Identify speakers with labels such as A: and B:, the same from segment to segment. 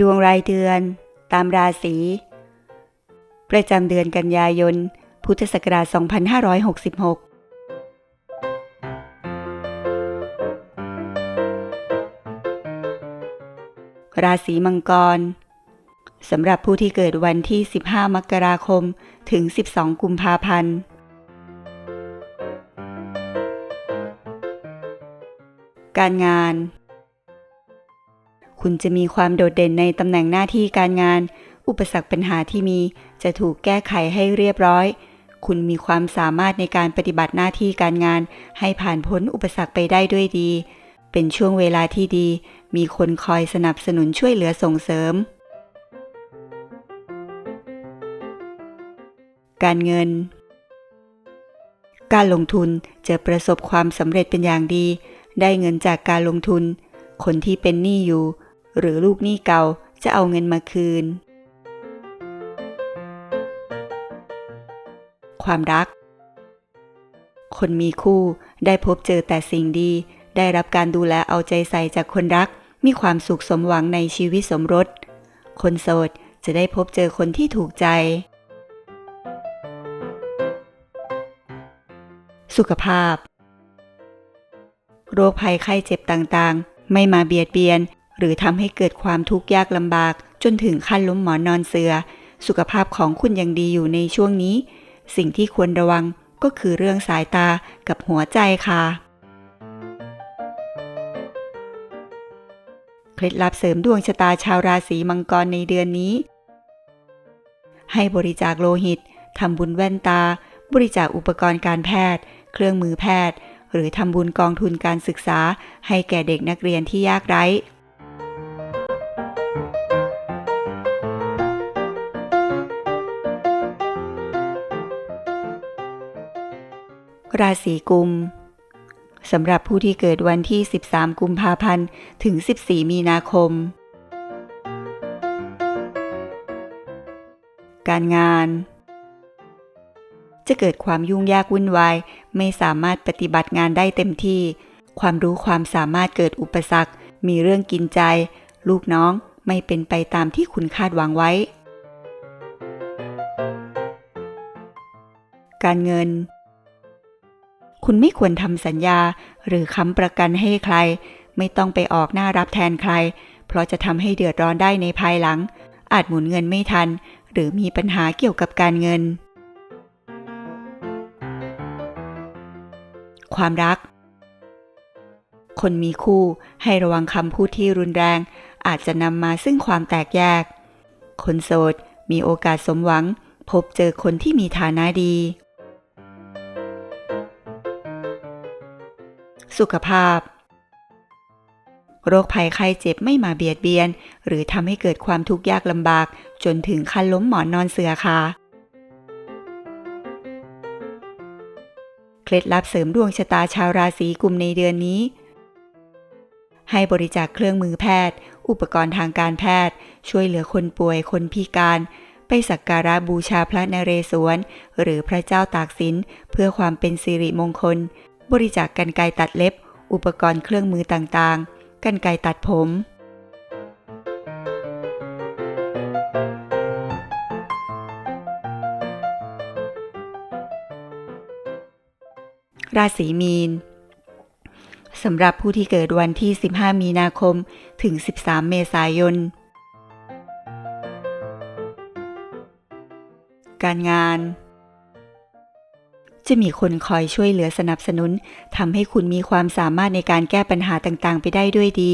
A: ดวงรายเดือน ตามราศี ประจำเดือนกันยายน พุทธศักราช 2566ราศีมังกรสำหรับผู้ที่เกิดวันที่ 15 มกราคม ถึง 12 กุมภาพันธ์ การงาน คุณจะมีความโดดเด่นในตำแหน่งหน้าที่การงาน อุปสรรคปัญหาที่มีจะถูกแก้ไขให้เรียบร้อย คุณมีความสามารถในการปฏิบัติหน้าที่การงาน ให้ผ่านพ้นอุปสรรคไปได้ด้วยดี เป็นช่วงเวลาที่ดี มีคนคอยสนับสนุนช่วยเหลือส่งเสริม การเงิน การลงทุนจะประสบความสำเร็จเป็นอย่างดี ได้เงินจากการลงทุน คนที่เป็นหนี้อยู่ หรือลูกหนี้เก่าจะเอาเงินมาคืน ความรัก คนมีคู่ได้พบเจอแต่สิ่งดี ได้รับการดูแลเอาใจใส่จากคนรัก มีความสุขสมหวังในชีวิตสมรส คนโสดจะได้พบเจอคนที่ถูกใจ สุขภาพ โรคภัยไข้เจ็บต่างๆ ไม่มาเบียดเบียน หรือทำให้เกิดความทุกข์ยากลำบากจนถึงขั้นล้มหมอนนอนเสือ สุขภาพของคุณยังดีอยู่ในช่วงนี้ สิ่งที่ควรระวังก็คือเรื่องสายตากับหัวใจค่ะ เคล็ดลับเสริมดวงชะตาชาวราศีมังกรในเดือนนี้ ให้บริจาคโลหิตทำบุญแว่นตา บริจาคอุปกรณ์การแพทย์ เครื่องมือแพทย์ หรือทำบุญกองทุนการศึกษา ให้แก่เด็กนักเรียนที่ยากไร้ ราศีกุมสำหรับผู้ที่เกิดวันที่ 13 กุมภาพันธ์ ถึง 14 มีนาคม การงาน จะเกิดความยุ่งยากวุ่นวาย ไม่สามารถปฏิบัติงานได้เต็มที่ ความรู้ความสามารถเกิดอุปสรรค มีเรื่องกินใจ ลูกน้องไม่เป็นไปตามที่คุณคาดหวังไว้ การเงิน คุณไม่ควรทำสัญญาหรือค้ำประกันให้ใคร ไม่ต้องไปออกหน้ารับแทนใคร เพราะจะทำให้เดือดร้อนได้ในภายหลัง อาจหมุนเงินไม่ทัน หรือมีปัญหาเกี่ยวกับการเงิน ความรัก คนมีคู่ให้ระวังคำพูดที่รุนแรง อาจจะนำมาซึ่งความแตกแยก คนโสดมีโอกาสสมหวัง พบเจอคนที่มีฐานะดี สุขภาพ โรคภัยไข้เจ็บไม่มาเบียดเบียน หรือทำให้เกิดความทุกข์ยากลำบาก จนถึงขั้นล้มหมอนนอนเสือค่ะ เคล็ดลับเสริมดวงชะตาชาวราศีกุมในเดือนนี้ ให้บริจาคเครื่องมือแพทย์ อุปกรณ์ทางการแพทย์ ช่วยเหลือคนป่วยคนพิการไปสักการะบูชาพระนเรศวร หรือพระเจ้าตากสิน เพื่อความเป็นสิริมงคล บริจาคกันไกตัดเล็บ อุปกรณ์เครื่องมือต่างๆ กันไกตัดผม ราศีมีนสำหรับผู้ที่เกิดวันที่ 15 มีนาคม ถึง 13 เมษายน การงาน จะมีคนคอยช่วยเหลือสนับสนุนทำให้คุณมีความสามารถในการแก้ปัญหาต่างๆ ไปได้ด้วยดี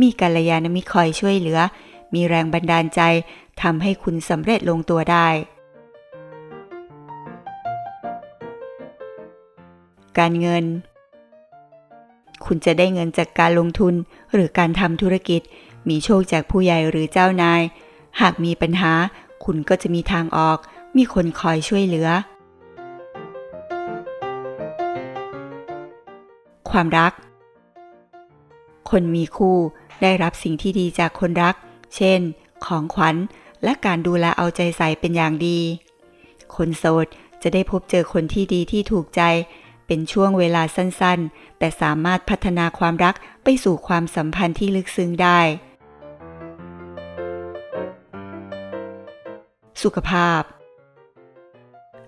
A: มีกัลยาณมิตรคอยช่วยเหลือ มีแรงบันดาลใจทำให้คุณสำเร็จลงตัวได้ การเงิน คุณจะได้เงินจากการลงทุนหรือการทำธุรกิจ มีโชคจากผู้ใหญ่หรือเจ้านาย หากมีปัญหา คุณก็จะมีทางออก มีคนคอยช่วยเหลือ ความรัก คนมีคู่ได้รับสิ่งที่ดีจากคนรัก เช่น ของขวัญและการดูแลเอาใจใส่เป็นอย่างดี คนโสดจะได้พบเจอคนที่ดีที่ถูกใจ เป็นช่วงเวลาสั้นๆ แต่สามารถพัฒนาความรักไปสู่ความสัมพันธ์ที่ลึกซึ้งได้ สุขภาพ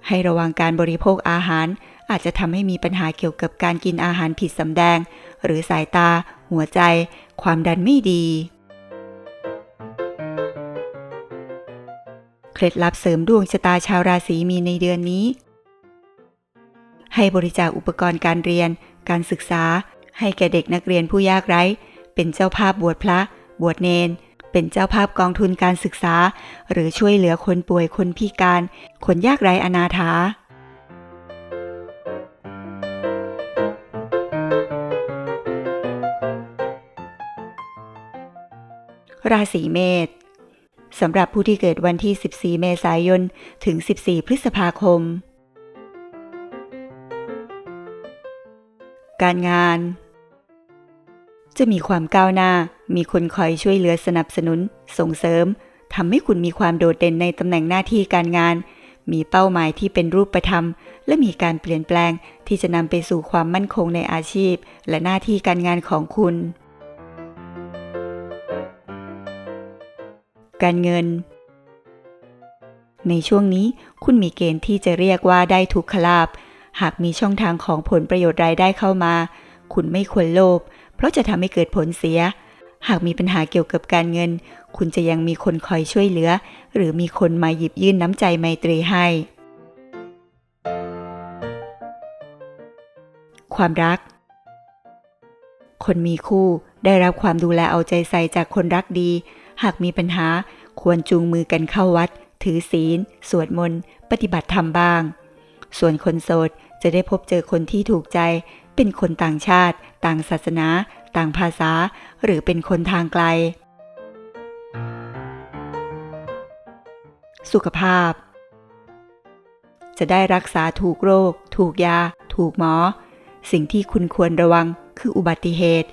A: ให้ระวังการบริโภคอาหาร อาจจะทำให้มีปัญหาเกี่ยวกับการกินอาหารผิดสำแดง หรือสายตา หัวใจ ความดันไม่ดี เคล็ดลับเสริมดวงชะตาชาวราศีมีนในเดือนนี้ ให้บริจาคอุปกรณ์การเรียน การศึกษา ให้แก่เด็กนักเรียนผู้ยากไร้ เป็นเจ้าภาพบวชพระ บวชเนนเป็นเจ้าภาพกองทุนการศึกษา หรือช่วยเหลือคนป่วยคนพิการ คนยากไร้อนาถา ราศีเมษสำหรับผู้ที่เกิดวันที่ 14 เมษายน ถึง 14 พฤษภาคม การงาน จะมีความก้าวหน้า มีคนคอยช่วยเหลือสนับสนุน ส่งเสริม ทำให้คุณมีความโดดเด่นในตำแหน่งหน้าที่การงาน มีเป้าหมายที่เป็นรูปธรรม และมีการเปลี่ยนแปลงที่จะนำไปสู่ความมั่นคงในอาชีพ และหน้าที่การงานของคุณ การเงิน ในช่วงนี้คุณมีเกณฑ์ที่จะเรียกว่าได้ทุกขลาบ หากมีช่องทางของผลประโยชน์รายได้เข้ามา คุณไม่ควรโลภเพราะจะทำให้เกิดผลเสีย หากมีปัญหาเกี่ยวกับการเงิน คุณจะยังมีคนคอยช่วยเหลือ หรือมีคนมาหยิบยื่นน้ำใจไมตรีให้ ความรัก คนมีคู่ได้รับความดูแลเอาใจใส่จากคนรักดี หากมีปัญหาควรจูงมือกันเข้าวัด ถือศีล สวดมนต์ ปฏิบัติธรรมบ้าง ส่วนคนโสดจะได้พบเจอคนที่ถูกใจ เป็นคนต่างชาติ ต่างศาสนา ต่างภาษา หรือเป็นคนทางไกล สุขภาพ จะได้รักษาถูกโรค ถูกยา ถูกหมอ สิ่งที่คุณควรระวังคืออุบัติเหตุ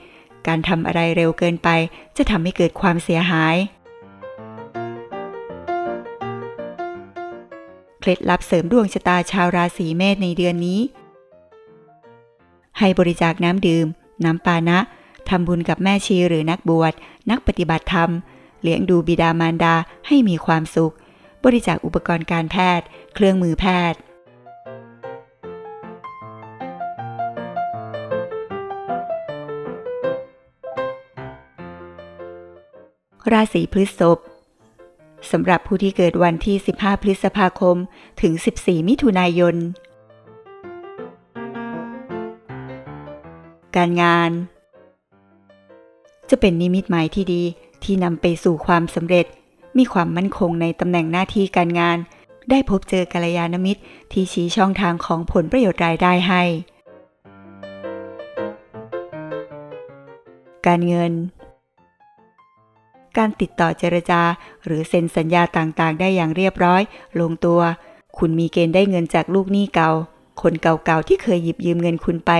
A: การทำอะไรเร็วเกินไป จะทำให้เกิดความเสียหาย เคล็ดลับเสริมดวงชะตาชาวราศีเมษในเดือนนี้ ให้บริจาคน้ำดื่ม น้ำปานะทำบุญกับแม่ชีหรือนักบวช นักปฏิบัติธรรม เลี้ยงดูบิดามารดาให้มีความสุข บริจาคอุปกรณ์การแพทย์ เครื่องมือแพทย์ ราศีพฤษภสำหรับผู้ที่เกิดวันที่ 15 พฤษภาคม ถึง 14 มิถุนายน การงาน จะเป็นนิมิตหมายที่ดีที่นำไปสู่ความสำเร็จ มีความมั่นคงในตำแหน่งหน้าที่การงาน ได้พบเจอกัลยาณมิตรที่ชี้ช่องทางของผลประโยชน์รายได้ให้ การเงิน การติดต่อเจรจา หรือเซ็นสัญญาต่างๆ ได้อย่างเรียบร้อย ลงตัว คุณมีเกณฑ์ได้เงินจากลูกหนี้เก่า คนเก่าๆที่เคยหยิบยืมเงินคุณไป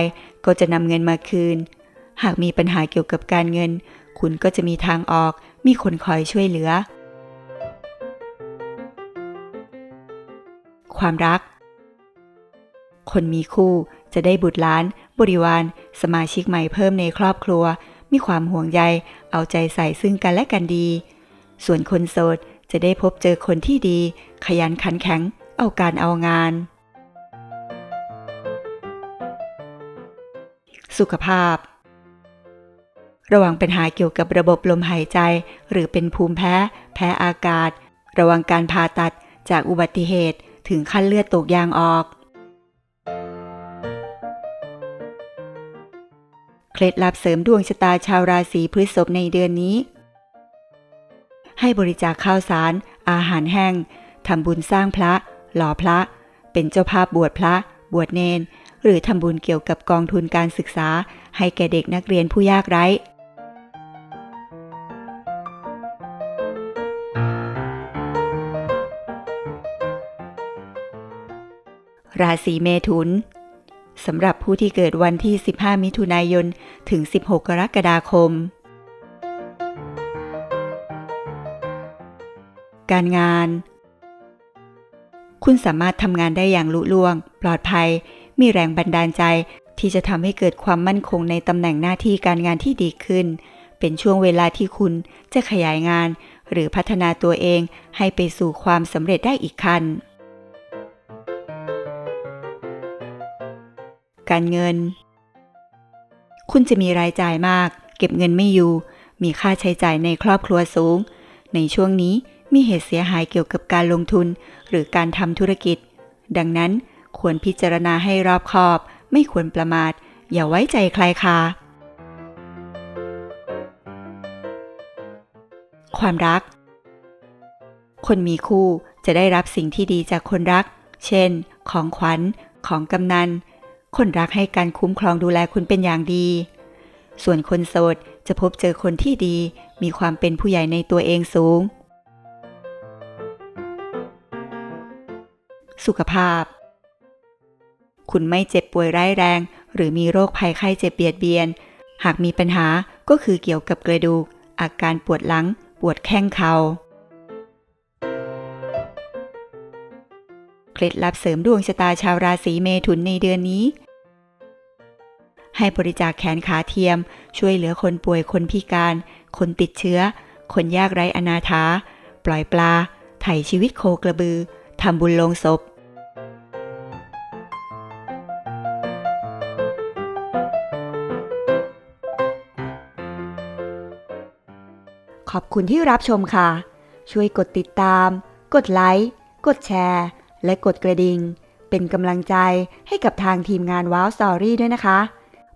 A: ก็จะนำเงินมาคืน หากมีปัญหาเกี่ยวกับการเงิน คุณก็จะมีทางออก มีคนคอยช่วยเหลือ ความรัก คนมีคู่จะได้บุตรหลาน บริวาร สมาชิกใหม่เพิ่มในครอบครัว มีความห่วงใย เอาใจใส่ซึ่งกันและกันดี ส่วนคนโสดจะได้พบเจอคนที่ดี ขยันขันแข็ง เอาการเอางาน สุขภาพ ระวังปัญหาเกี่ยวกับระบบลมหายใจ หรือเป็นภูมิแพ้ แพ้อากาศ ระวังการผ่าตัดจากอุบัติเหตุถึงขั้นเลือดตกยางออก เคล็ดลับเสริมดวงชะตาชาวราศีพฤษภในเดือนนี้ ให้บริจาคข้าวสาร อาหารแห้งทำบุญสร้างพระ หล่อพระ เป็นเจ้าภาพบวชพระ บวชเนน หรือทำบุญเกี่ยวกับกองทุนการศึกษา ให้แก่เด็กนักเรียนผู้ยากไร้ราศีเมถุน สำหรับผู้ที่เกิดวันที่ 15 มิถุนายน ถึง 16 กรกฎาคม การงาน คุณสามารถทำงานได้อย่างลุล่วง ปลอดภัย มีแรงบันดาลใจที่จะทำให้เกิดความมั่นคงในตำแหน่งหน้าที่การงานที่ดีขึ้น เป็นช่วงเวลาที่คุณจะขยายงาน หรือพัฒนาตัวเองให้ไปสู่ความสำเร็จได้อีกขั้น การเงิน คุณจะมีรายจ่ายมาก เก็บเงินไม่อยู่ มีค่าใช้จ่ายในครอบครัวสูง ในช่วงนี้มีเหตุเสียหายเกี่ยวกับการลงทุน หรือการทำธุรกิจ ดังนั้นควรพิจารณาให้รอบคอบ ไม่ควรประมาท อย่าไว้ใจใครค่ะ ความรัก คนมีคู่จะได้รับสิ่งที่ดีจากคนรัก เช่น ของขวัญ ของกำนัน คนรักให้การคุ้มครองดูแลคุณเป็นอย่างดี ส่วนคนโสดจะพบเจอคนที่ดี มีความเป็นผู้ใหญ่ในตัวเองสูง สุขภาพ คุณไม่เจ็บป่วยร้ายแรง หรือมีโรคภัยไข้เจ็บเบียดเบียน หากมีปัญหาก็คือเกี่ยวกับกระดูก อาการปวดหลัง ปวดแข้งเขา่าเคล็ดลับเสริมดวงชะตาชาวราศีเมถุนในเดือนนี้ ให้บริจาคแขนขาเทียม ช่วยเหลือคนป่วยคนพิการ คนติดเชื้อ คนยากไร้อนาถา ปล่อยปลา ไถ่ชีวิตโคกระบือ ทำบุญลงศพขอบคุณที่รับชมค่ะ ช่วยกดติดตาม กดไลค์ กดแชร์ และกดกระดิ่ง เป็นกำลังใจให้กับทางทีมงานว้าวสอรี่ด้วยนะคะ